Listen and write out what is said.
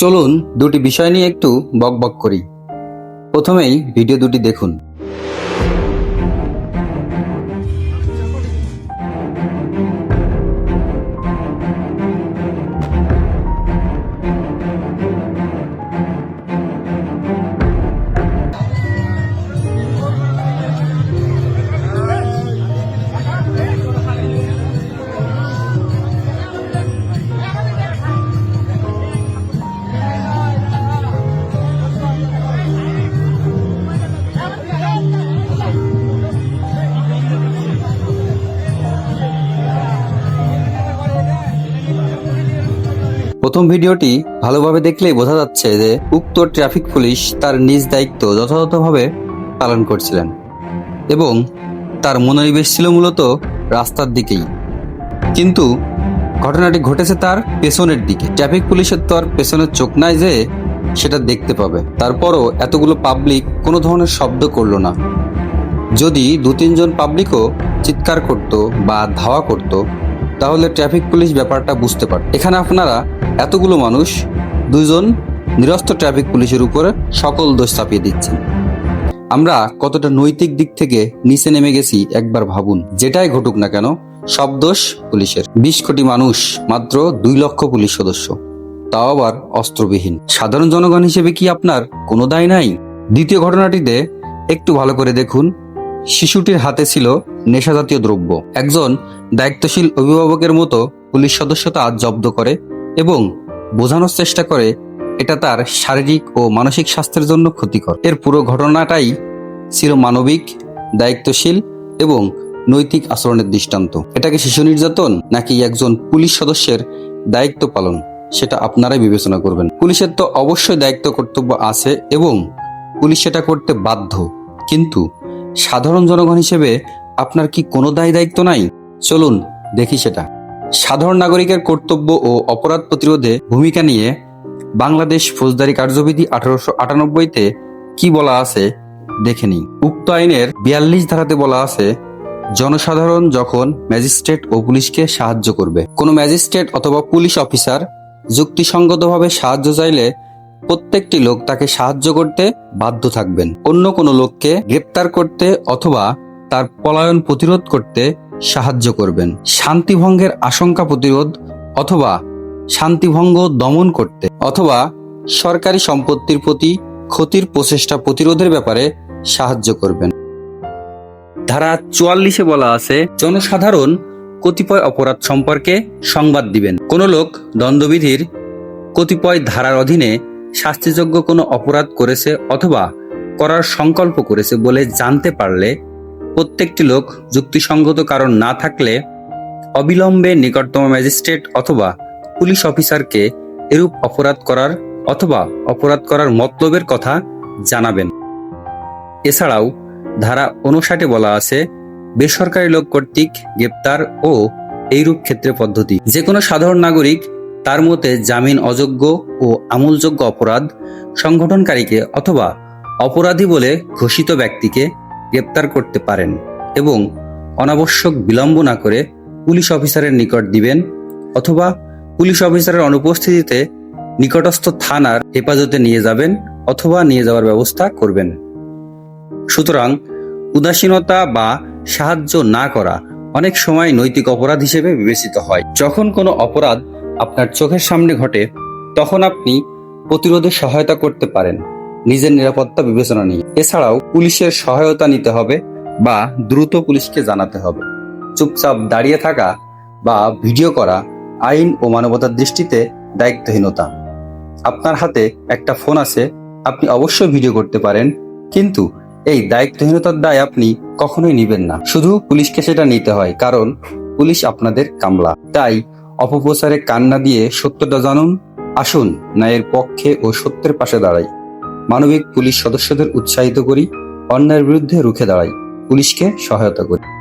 চলুন দুটি বিষয় নিয়ে একটু বকবক করি। প্রথমেই ভিডিও দুটি দেখুন। প্রথম ভিডিওটি ভালোভাবে দেখলেই বোঝা যাচ্ছে যে উক্ত ট্রাফিক পুলিশ তার নিজ দায়িত্ব যথাযথভাবে পালন করছিলেন এবং তার মনোনিবেশ ছিল মূলত রাস্তার দিকেই। কিন্তু ঘটনাটি ঘটেছে তার পেছনের দিকে। ট্রাফিক পুলিশের তো আর পেছনের চোখ নাই যে সেটা দেখতে পাবে। তারপরও এতগুলো পাবলিক কোনো ধরনের শব্দ করল না। যদি দু তিনজন পাবলিকও চিৎকার করত বা ধাওয়া করত, তাহলে ট্রাফিক পুলিশ ব্যাপারটা বুঝতে পারত। এখানে আপনারা এতগুলো মানুষ দুজন নিরস্ত ট্রাফিক পুলিশের উপরে সকল দোষ চাপিয়ে দিচ্ছেন। আমরা কতটা নৈতিক দিক থেকে নিচে নেমে গেছি একবার ভাবুন। যেটাই ঘটুক না কেন, সব দোষ পুলিশের। বিশ কোটি মানুষ মাত্র দুই লক্ষ পুলিশ সদস্য। তাও আবার অস্ত্রবিহীন। সাধারণ জনগণ হিসেবে কি আপনার কোনো দায় নাই? দ্বিতীয় ঘটনাটিতে একটু ভালো করে দেখুন। শিশুটির হাতে ছিল নেশাজাতীয় দ্রব্য। একজন দায়িত্বশীল অভিভাবকের মতো পুলিশ সদস্য তা জব্দ করে এবং বোঝানোর চেষ্টা করে এটা তার শারীরিক ও মানসিক স্বাস্থ্যের জন্য ক্ষতিকর। এর পুরো ঘটনাটাই ছিল মানবিক, দায়িত্বশীল এবং নৈতিক আচরণের দৃষ্টান্ত। এটাকে শিশু নির্যাতন নাকি একজন পুলিশ সদস্যের দায়িত্ব পালন? সেটা আপনারাই বিবেচনা করবেন। পুলিশের তো অবশ্যই দায়িত্ব কর্তব্য আছে এবং পুলিশ সেটা করতে বাধ্য। কিন্তু সাধারণ জনগণ হিসেবে আপনার কি কোনো দায় দায়িত্ব নাই? চলুন দেখি সেটা। সাধারণ নাগরিকের কর্তব্য ও অপরাধ প্রতিরোধে ভূমিকা নিয়ে বাংলাদেশ ফৌজদারি কার্যবিধি আঠারোশো আটানব্বইতে কি বলা আছে দেখে নিই। উক্ত আইনের বিয়াল্লিশ ধারাতে বলা আছে, জনসাধারণ যখন ম্যাজিস্ট্রেট ও পুলিশকে সাহায্য করবে, কোনো ম্যাজিস্ট্রেট অথবা পুলিশ অফিসার যুক্তিসঙ্গতভাবে সাহায্য চাইলে প্রত্যেকটি লোক তাকে সাহায্য করতে বাধ্য থাকবেন। অন্য কোনো লোককে গ্রেপ্তার করতে অথবা তার পলায়ন প্রতিরোধ করতে সাহায্য করবেন। শান্তিভঙ্গের আশঙ্কা প্রতিরোধ অথবা শান্তিভঙ্গ দমন করতে অথবা সরকারি সম্পত্তির প্রতি ক্ষতির প্রচেষ্টা প্রতিরোধের ব্যাপারে সাহায্য করবেন। ধারা চুয়াল্লিশে বলা আছে, জনসাধারণ কতিপয় অপরাধ সম্পর্কে সংবাদ দিবেন। কোন লোক দ্বন্দ্ববিধির কতিপয় ধারার অধীনে শাস্তিযোগ্য কোনো অপরাধ করেছে অথবা করার সংকল্প করেছে বলে জানতে পারলে প্রত্যেকটি লোক যুক্তিসঙ্গত কারণ না থাকলে অবিলম্বে নিকটতম ম্যাজিস্ট্রেট অথবা পুলিশ অফিসারকে এরূপ অপরাধ করার অথবা অপরাধ করার মতলবের কথা জানাবেন। এছাড়াও ধারা অনুষাটে বলা আছে, বেসরকারি লোক কর্তৃক গ্রেপ্তার ও এইরূপ ক্ষেত্রে পদ্ধতি। যে কোনো সাধারণ নাগরিক তার মতে জামিন অযোগ্য ও আমূলযোগ্য অপরাধ, সংগঠনকারীকে অথবা অপরাধী বলে ঘোষিত ব্যক্তিকে গ্রেপ্তার করতে পারেন এবং অনাবশ্যক বিলম্ব না করে পুলিশ অফিসারের নিকট দিবেন অথবা পুলিশ অফিসারের অনুপস্থিতিতে নিকটস্থ থানার হেফাজতে নিয়ে যাবেন অথবা নিয়ে যাওয়ার ব্যবস্থা করবেন। সুতরাং উদাসীনতা বা সাহায্য না করা অনেক সময় নৈতিক অপরাধ হিসেবে বিবেচিত হয়। যখন কোনো অপরাধ আপনার চোখের সামনে ঘটে, তখন আপনি প্রতিরোধে সহায়তা করতে পারেন। নিজের নিরাপত্তা বিবেচনা নিয়ে। এছাড়াও পুলিশের সহায়তা নিতে হবে বা দ্রুত পুলিশকে জানাতে হবে। চুপচাপ দাঁড়িয়ে থাকা বা ভিডিও করা আইন ও মানবতার দৃষ্টিতে দায়িত্বহীনতা। আপনার হাতে একটা ফোন আছে, আপনি অবশ্যই ভিডিও করতে পারেন, কিন্তু এই দায়িত্বহীনতার দায় আপনি কখনোই নিবেন না। শুধু পুলিশকে সেটা নিতে হয়, কারণ পুলিশ আপনাদের কামলা। তাই অপপ্রচারে কান্না দিয়ে সত্যটা জানুন, আসুন ন্যায়ের পক্ষে ও সত্যের পাশে দাঁড়াই। মানবিক পুলিশ সদস্যদের উৎসাহিত করি অন্যায়ের বিরুদ্ধে রুখে দাঁড়াই পুলিশকে সহায়তা করি।